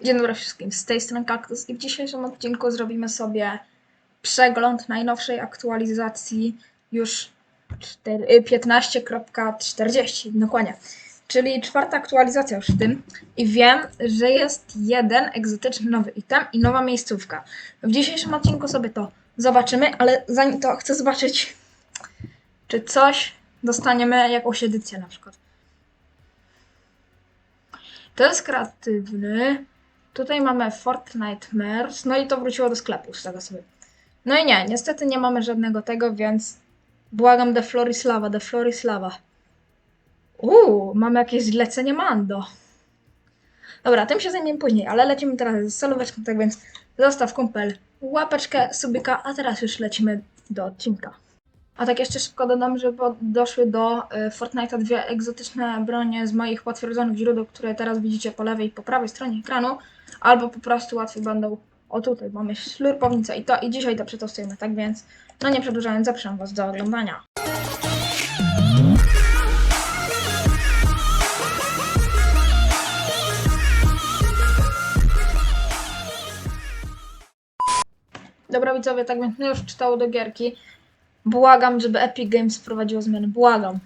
Dzień dobry wszystkim, z tej strony Kaktus i w dzisiejszym odcinku zrobimy sobie przegląd najnowszej aktualizacji już cztery- y, 15.40, dokładnie. Czyli czwarta aktualizacja już w tym i wiem, że jest jeden egzotyczny nowy item i nowa miejscówka. W dzisiejszym odcinku sobie to zobaczymy, ale zanim to chcę zobaczyć, czy coś dostaniemy, jakąś edycję na przykład. To jest kreatywny. Tutaj mamy Fortnite Merch, no i to wróciło do sklepu z tego sobie. No i nie, niestety nie mamy żadnego tego, więc błagam The Florislava, The Florislava. Uuu, mamy jakieś zlecenie Mando. Dobra, tym się zajmiemy później, ale lecimy teraz z solóweczką, tak więc zostaw kumpel łapeczkę, subika, a teraz już lecimy do odcinka. A tak jeszcze szybko dodam, że doszły do y, Fortnite'a dwie egzotyczne bronie z moich potwierdzonych źródeł, które teraz widzicie po lewej i po prawej stronie ekranu, albo po prostu łatwiej będą o tutaj, mamy ślurpownicę i to i dzisiaj to przetestujemy, tak więc no nie przedłużając, zapraszam Was do oglądania. Dobra widzowie, tak więc no już czytało do gierki. Błagam, żeby Epic Games wprowadziło zmiany. Błagam.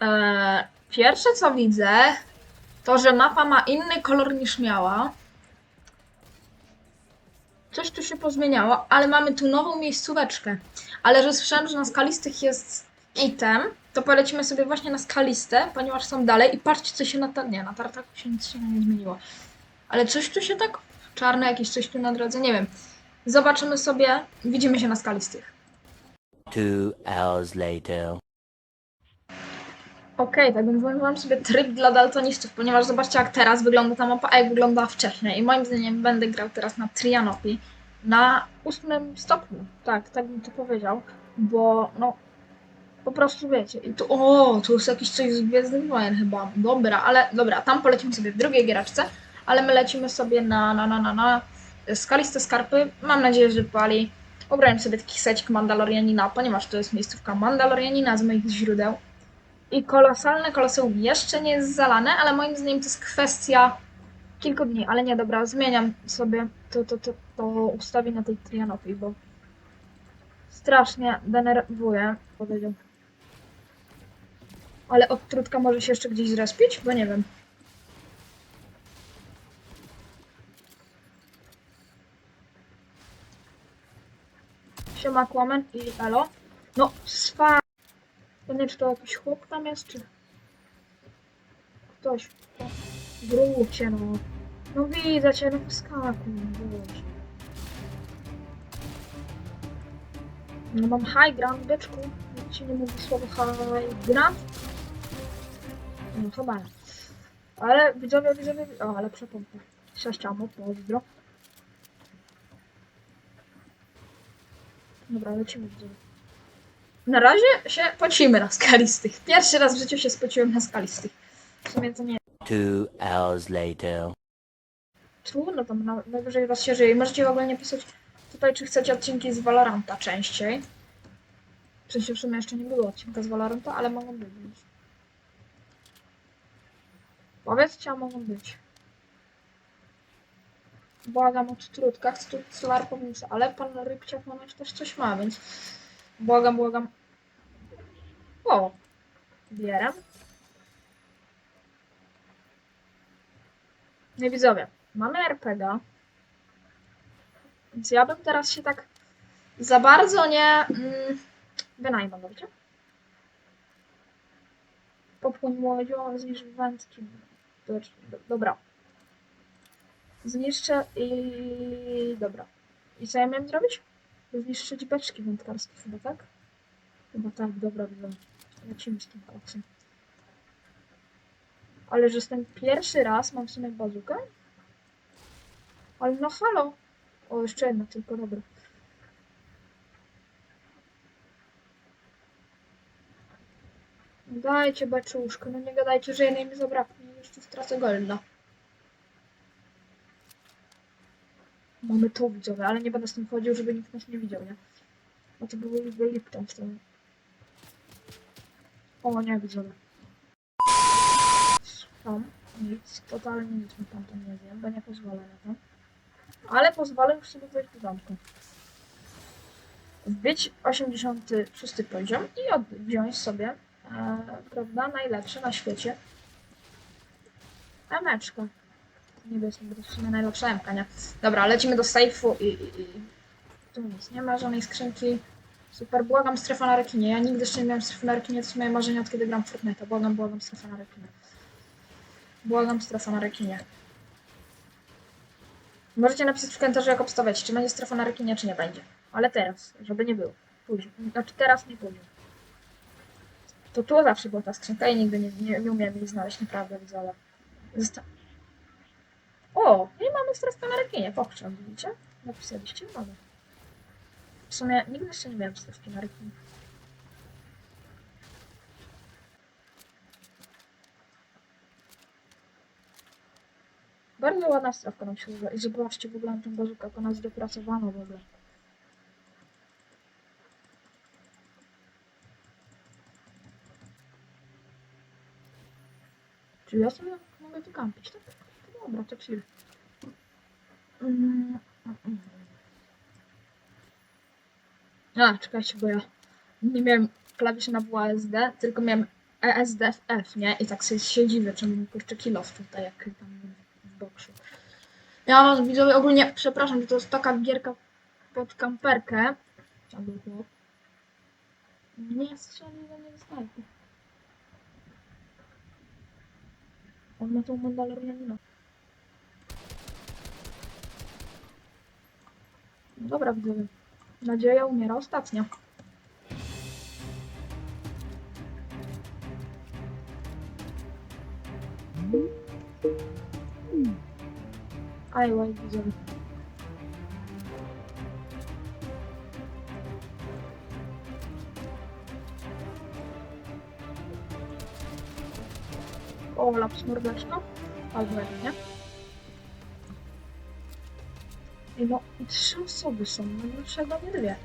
Eee, pierwsze co widzę, to że mapa ma inny kolor niż miała. Coś tu się pozmieniało, ale mamy tu nową miejscóweczkę. Ale że słyszałem, że na skalistych jest item, to polecimy sobie właśnie na skaliste, ponieważ są dalej. I patrzcie, co się na ta... Nie, na tartaku się nic się nie zmieniło. Ale coś tu się tak... Czarne jakieś coś tu na drodze, nie wiem. Zobaczymy sobie. Widzimy się na skalistych. Two hours later. Okej, tak więc włączyłam sobie tryb dla daltonistów, ponieważ zobaczcie jak teraz wygląda ta mapa, a jak wyglądała wcześniej. I moim zdaniem będę grał teraz na Trianopi na ósmym stopniu. Tak, tak bym to powiedział, bo no po prostu wiecie. I tu, o, tu jest jakiś coś z Gwiezdnych Wojen chyba. Dobra, ale dobra, tam polecimy sobie w drugiej giereczce, ale my lecimy sobie na, na, na, na, na skaliste skarpy. Mam nadzieję, że pali. Ubrałem sobie taki secik Mandalorianina, ponieważ to jest miejscówka Mandalorianina z moich źródeł. I kolosalne koloseum jeszcze nie jest zalane, ale moim zdaniem to jest kwestia kilku dni. Ale nie, dobra, zmieniam sobie to, to, to, to ustawię na tej trianopii, bo strasznie denerwuje, powiedział. Ale odtrutka może się jeszcze gdzieś zrespić? Bo nie wiem. Siema i Elo. No, swa... Nie czy to jakiś chłop tam jest, czy... Ktoś. O, Wróćcie no. No widzę cię, no skakuj, boże. No mam high ground, byczku. Nikt ci nie mówi słowo high ground. No chyba. Ale widzowie, widzowie... O, ale przepompę. Sześciamo, pozdro. Dobra, lecimy widzowie. Na razie się pocimy na skalistych. Pierwszy raz w życiu się spociłem na skalistych. W sumie to nie Two hours later. trudno, tam na- najwyżej raz się żyje. I możecie w ogóle nie pisać tutaj, czy chcecie odcinki z Valoranta częściej. Sensie w sumie jeszcze nie było odcinka z Valoranta, ale mogą być. Powiedzcie, a mogą być. Błagam chcę tu solar pomóc, ale pan Rybciak ponoć też coś ma, więc błagam, błagam. O, bieram. I widzowie, mamy RPG. Więc ja bym teraz się tak za bardzo nie mm, wynajmę, wiecie? Łodzią, zniszcz wędki. Dobra. Zniszczę i... Dobra. I co ja miałem zrobić? Zniszczyć beczki wędkarskie chyba, tak? Chyba tak, dobra, dobra. Lecimy z tym koksem. Ale że jestem pierwszy raz, mam w sumie bazukę? Ale no halo. O, jeszcze jedna, tylko dobra. Dajcie beczuszkę, no nie gadajcie, że jednej mi zabraknie, jeszcze stracę golda. Mamy to widzowie, ale nie będę z tym chodził, żeby nikt nas nie widział, nie? No to byłby Lipton wtedy. O nie, widzowie. Tam. Nic, totalnie nic mi tam tam nie wiem, bo nie pozwolę na to. Ale pozwolę już sobie wejść do domku. Wbić 86 poziom i od, wziąć sobie, e, prawda, najlepsze na świecie Niebieskie, bo to w sumie najlepsza emka, nie? Dobra, lecimy do sejfu i, i, i... Tu nic nie ma, żadnej skrzynki. Super, błagam strefa na rekinie. Ja nigdy jeszcze nie miałem strefy na rekinie, to jest moje marzenie od kiedy gram w Fortnite. Błagam, błagam strefa na rekinie. Błagam strefa na rekinie. Możecie napisać w komentarzu, jak obstawiać, czy będzie strefa na rekinie, czy nie będzie. Ale teraz, żeby nie było. Później. Znaczy teraz, nie później. To tu zawsze była ta skrzynka i nigdy nie, nie, nie umiałem jej znaleźć, naprawdę, widzowie. Zosta- o, i mamy strefę na rekinie, pokrzem, widzicie? Napisaliście, mamy. W sumie nigdy jeszcze nie miałem strefki na rekinie. Bardzo ładna strefka nam się uda. I zobaczcie w ogóle na tą bazukę, jak ona w ogóle. Czy ja sobie mogę tu kampić, tak? Dobra, to chill. Mm, mm, mm. A, czekajcie, bo ja nie miałem klawiszy na WASD, tylko miałem E ESDF, nie? I tak sobie się dziwię, czemu mi kurczę kilof tutaj, jak tam w boksu. Ja was widzowie ogólnie, przepraszam, że to jest taka gierka pod kamperkę. Nie strzelił do mnie snajpy. On ma tą mandalorianina. Dobra, widzowie. Nadzieja umiera ostatnio. Aj, łaj, widzowie. O, laps mordeczko. Albo jak nie. No trzy osoby są, no dlaczego nie dwie?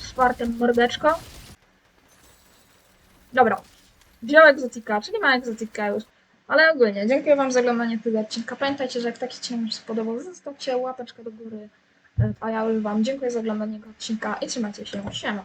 Czwartym mordeczko. Dobra. Wziął egzotika, czyli ma egzotika już. Ale ogólnie, dziękuję wam za oglądanie tego odcinka. Pamiętajcie, że jak taki się spodobał, zostawcie łapeczkę do góry. E, A ja już wam dziękuję za oglądanie tego odcinka i trzymajcie się. Siema.